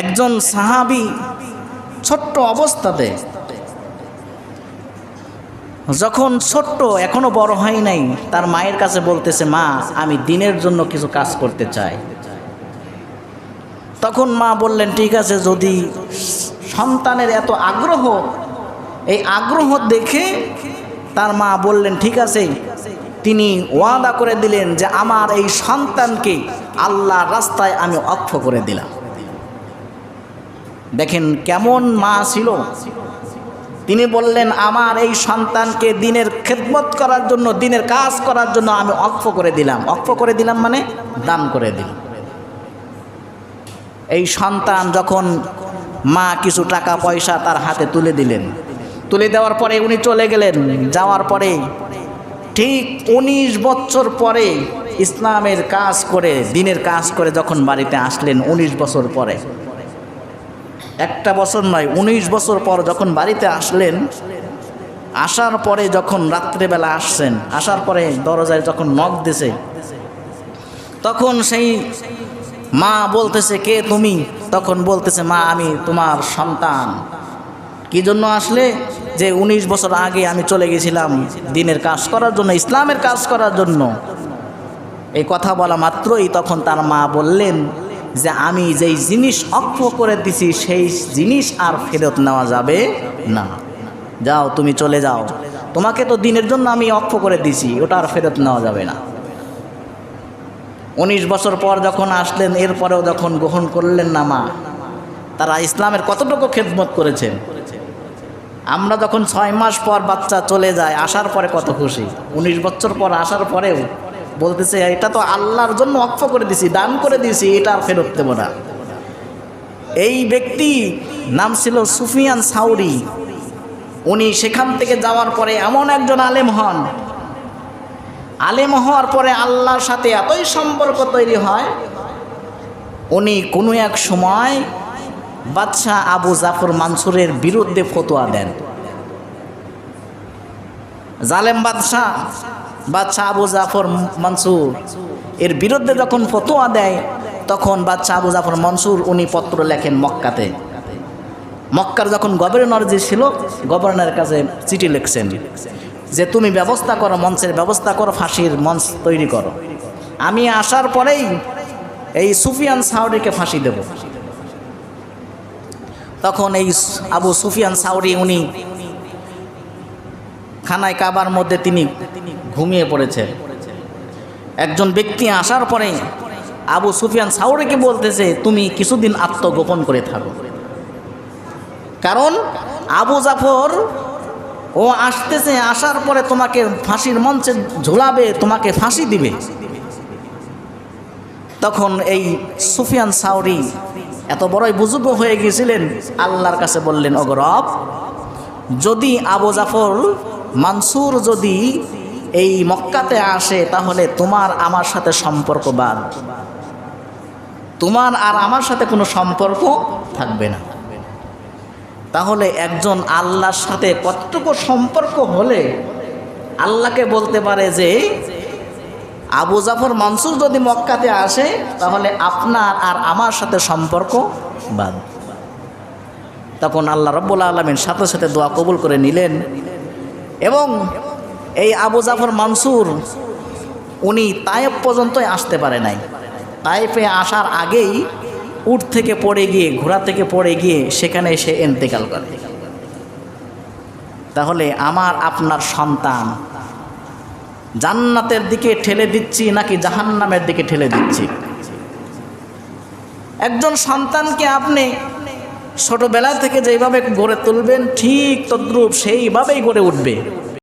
একজন সাহাবি ছোট্ট অবস্থাতে। যখন ছোট্ট, এখনও বড় হয় নাই, তার মায়ের কাছে বলতেছে, মা, আমি দিনের জন্য কিছু কাজ করতে চাই। তখন মা বললেন, ঠিক আছে, যদি সন্তানের এত আগ্রহ, এই আগ্রহ দেখে তার মা বললেন, ঠিক আছে। তিনি ওয়াদা করে দিলেন যে, আমার এই সন্তানকে আল্লাহ রাস্তায় আমি অক্ষ করে দিলাম। দেখেন কেমন মা ছিল। তিনি বললেন, আমার এই সন্তানকে দিনের খেদমত করার জন্য, দিনের কাজ করার জন্য আমি অক্ষ করে দিলাম। অক্ষ করে দিলাম মানে দান করে দিলাম। এই সন্তান যখন মা কিছু টাকা, পয়সা তার হাতে তুলে দিলেন। তুলে দেওয়ার পরে উনি চলে গেলেন। যাওয়ার পরে ঠিক উনিশ বছর পরে ইসলামের কাজ করে, দিনের কাজ করে যখন বাড়িতে আসলেন, উনিশ বছর পরে। একটা বছর নয়, উনিশ বছর পর যখন বাড়িতে আসলেন, আসার পরে যখন রাত্রেবেলা আসছেন, আসার পরে দরজায় যখন নখ দিছে, তখন সেই মা বলতেছে, কে তুমি? তখন বলতেছে, মা, আমি তোমার সন্তান। কি জন্য আসলে? যে উনিশ বছর আগে আমি চলে গেছিলাম দিনের কাজ করার জন্য, ইসলামের কাজ করার জন্য। এই কথা বলা মাত্রই তখন তার মা বললেন যে আমি যেই জিনিস অক্ষ করে দিছি, সেই জিনিস আর ফেরত নেওয়া যাবে না। যাও, তুমি চলে যাও। তোমাকে তো দিনের জন্য আমি অক্ষ করে দিছি, ওটা আর ফেরত নেওয়া যাবে না। উনিশ বছর পর যখন আসলেন, এরপরেও যখন গ্রহণ করলেন না মা, তারা ইসলামের কতটুকু খেদমত করেছেন? আমরা যখন ছয় মাস পর বাচ্চা চলে যায়, আসার পরে কত খুশি। উনিশ বছর পর আসার পরেও বলতেছে, এটা তো আল্লাহর জন্য অক্ষ করে দিছি, দান করে দিছি, এটা আর ফেরত দেবো না। এই ব্যক্তি নাম ছিল সুফিয়ান সাউরি। উনি সেখান থেকে যাওয়ার পরে এমন একজন আলেম হন। আলেম হওয়ার পরে আল্লাহর সাথে এতই সম্পর্ক তৈরি হয়, উনি কোনো এক সময় বাদশাহ আবু জাফর মানসুরের বিরুদ্ধে ফতোয়া দেন। জালেম বাদশাহ বাদশাহ আবু জাফর মনসুর। এর বিরুদ্ধে যখন ফতোয়া দেয়, তখন বাদশাহ আবু জাফর মনসুর, উনি পত্র লেখেন মক্কাতে। মক্কার যখন গভর্নর যে ছিল, গভর্নরের কাছে চিঠি লিখছেন যে, তুমি ব্যবস্থা করো, মঞ্চের ব্যবস্থা করো, ফাঁসির মঞ্চ তৈরি করো। আমি আসার পরেই এই সুফিয়ান সাউরিকে ফাঁসি দেব। তখন এই আবু সুফিয়ান সাউরি উনি খানায় কাবার মধ্যে তিনি ঘুমিয়ে পড়েছেন একজন ব্যক্তি আসার পরে আবু সুফিয়ান সাউরিকে বলতেছে, তুমি কিছুদিন আত্মগোপন করে থাকো। কারণ আবু জাফর, ও আসতেছে, আসার পরে তোমাকে ফাঁসির মঞ্চে ঝোলাবে, তোমাকে ফাঁসি দিবে। তখন এই সুফিয়ান সাউরি এত বড়ই বুজুর্গ হয়ে গিয়েছিলেন, আল্লাহর কাছে বললেন অগরব যদি আবু জাফর মানসুর যদি এই মক্কাতে আসে, তাহলে তোমার আমার সাথে সম্পর্ক বাদ। তোমার আর আমার সাথে কোনো সম্পর্ক থাকবে না। তাহলে একজন আল্লাহর সাথে কতটুকু সম্পর্ক হলে আল্লাহকে বলতে পারে যে, আবু জাফর মানসুর যদি মক্কাতে আসে, তাহলে আপনার আর আমার সাথে সম্পর্ক বাদ। তখন আল্লাহ রব্বুল আলমিন সাথে সাথে দোয়া কবুল করে নিলেন। এবং এই আবু জাফর মানসুর, উনি তায়েব পর্যন্তই আসতে পারে নাই। তায়েফে আসার আগেই উঠ থেকে পড়ে গিয়ে, ঘোড়া থেকে পড়ে গিয়ে সেখানে এসে এন্তেকাল করে। তাহলে আমার, আপনার সন্তান জান্নাতের দিকে ঠেলে দিচ্ছি নাকি জাহান্নামের দিকে ঠেলে দিচ্ছি? একজন সন্তানকে আপনি ছোটবেলা থেকে যেভাবে গড়ে তুলবেন ঠিক তদ্রূপ সেইভাবেই গড়ে উঠবে।